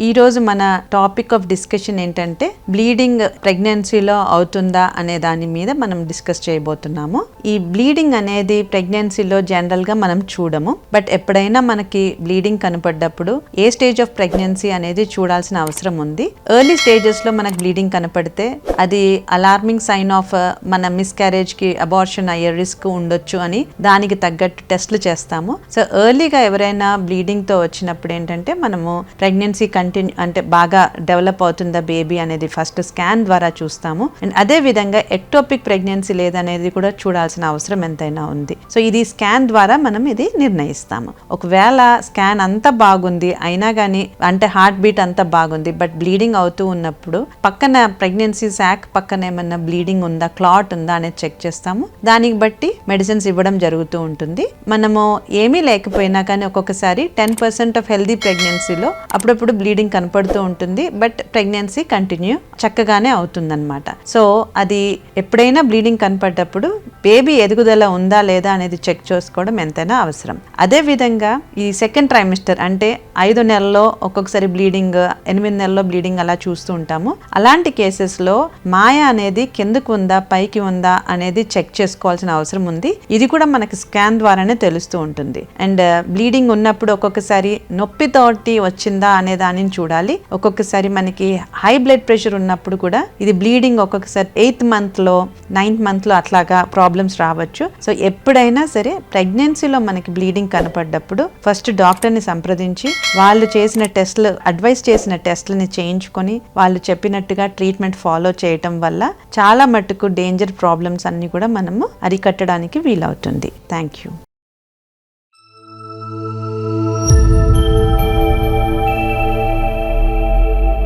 ఈరోజు మన topic of discussion ఏంటంటే బ్లీడింగ్ ప్రెగ్నెన్సీలో అవుతుందా అనే దాని మీద మనం డిస్కస్ చేయబోతున్నాము. ఈ బ్లీడింగ్ అనేది ప్రెగ్నెన్సీలో జనరల్గా మనం చూడము. బట్ ఎప్పుడైనా మనకి బ్లీడింగ్ కనపడ్డప్పుడు ఏ స్టేజ్ ఆఫ్ ప్రెగ్నెన్సీ అనేది చూడాల్సిన అవసరం ఉంది. ఎర్లీ స్టేజెస్లో మనకు బ్లీడింగ్ కనపడితే అది అలార్మింగ్ సైన్ ఆఫ్ మన మిస్క్యారేజ్కి అబార్షన్ అయ్యే రిస్క్ ఉండొచ్చు అని దానికి తగ్గట్టు టెస్ట్లు చేస్తాము. సో ఎర్లీగా ఎవరైనా బ్లీడింగ్తో వచ్చినప్పుడు ఏంటంటే మనము ప్రెగ్నెన్సీ కంటిన్యూ అంటే బాగా డెవలప్ అవుతుందా బేబీ అనేది ఫస్ట్ స్కాన్ ద్వారా చూస్తాము. అండ్ అదే విధంగా ఎక్టోపిక్ ప్రెగ్నెన్సీ లేదనేది కూడా చూడాల్సిన అవసరం ఎంతైనా ఉంది. సో ఇది స్కాన్ ద్వారా మనం ఇది నిర్ణయిస్తాము. ఒకవేళ స్కాన్ అంతా బాగుంది అయినా కానీ అంటే హార్ట్ బీట్ అంతా బాగుంది బట్ బ్లీడింగ్ అవుతూ ఉన్నప్పుడు పక్కన ప్రెగ్నెన్సీ శాక్ పక్కన ఏమన్నా బ్లీడింగ్ ఉందా క్లాట్ ఉందా అనేది చెక్ చేస్తాము. దానికి బట్టి మెడిసిన్స్ ఇవ్వడం జరుగుతూ ఉంటుంది. మనము ఏమీ లేకపోయినా కానీ ఒక్కొక్కసారి టెన్ పర్సెంట్ ఆఫ్ హెల్దీ ప్రెగ్నెన్సీలో అప్పుడప్పుడు బ్లీడింగ్ బ్లీడింగ్ కనపడుతూ ఉంటుంది బట్ ప్రెగ్నెన్సీ కంటిన్యూ చక్కగానే అవుతుందన్నమాట. సో అది ఎప్పుడైనా బ్లీడింగ్ కనపడ్డప్పుడు బేబీ ఎదుగుదల ఉందా లేదా అనేది చెక్ చేసుకోవడం ఎంతైనా అవసరం. అదే విధంగా ఈ సెకండ్ ట్రైమిస్టర్ అంటే ఐదు నెలల్లో ఒక్కొక్కసారి బ్లీడింగ్ ఎనిమిది నెలల్లో బ్లీడింగ్ అలా చూస్తూ ఉంటాము. అలాంటి కేసెస్లో మాయ అనేది కిందకు ఉందా పైకి ఉందా అనేది చెక్ చేసుకోవాల్సిన అవసరం ఉంది. ఇది కూడా మనకి స్కాన్ ద్వారానే తెలుస్తూ ఉంటుంది. అండ్ బ్లీడింగ్ ఉన్నప్పుడు ఒక్కొక్కసారి నొప్పితోటి వచ్చిందా అనే దానిని చూడాలి. ఒక్కొక్కసారి మనకి హై బ్లడ్ ప్రెషర్ ఉన్నప్పుడు కూడా ఇది బ్లీడింగ్ ఒక్కొక్కసారి ఎయిత్ మంత్లో నైన్త్ మంత్లో అట్లాగా ప్రాబ్లమ్స్ రావచ్చు. సో ఎప్పుడైనా సరే ప్రెగ్నెన్సీలో మనకి బ్లీడింగ్ కనపడ్డప్పుడు ఫస్ట్ డాక్టర్ని సంప్రదించి వాళ్ళు చేసిన టెస్ట్లు అడ్వైస్ చేసిన టెస్ట్లని చేయించుకొని వాళ్ళు చెప్పినట్టుగా ట్రీట్మెంట్ ఫాలో చేయటం వల్ల చాలా మట్టుకు డేంజర్ ప్రాబ్లమ్స్ అన్ని కూడా మనము అరికట్టడానికి వీలవుతుంది. Thank you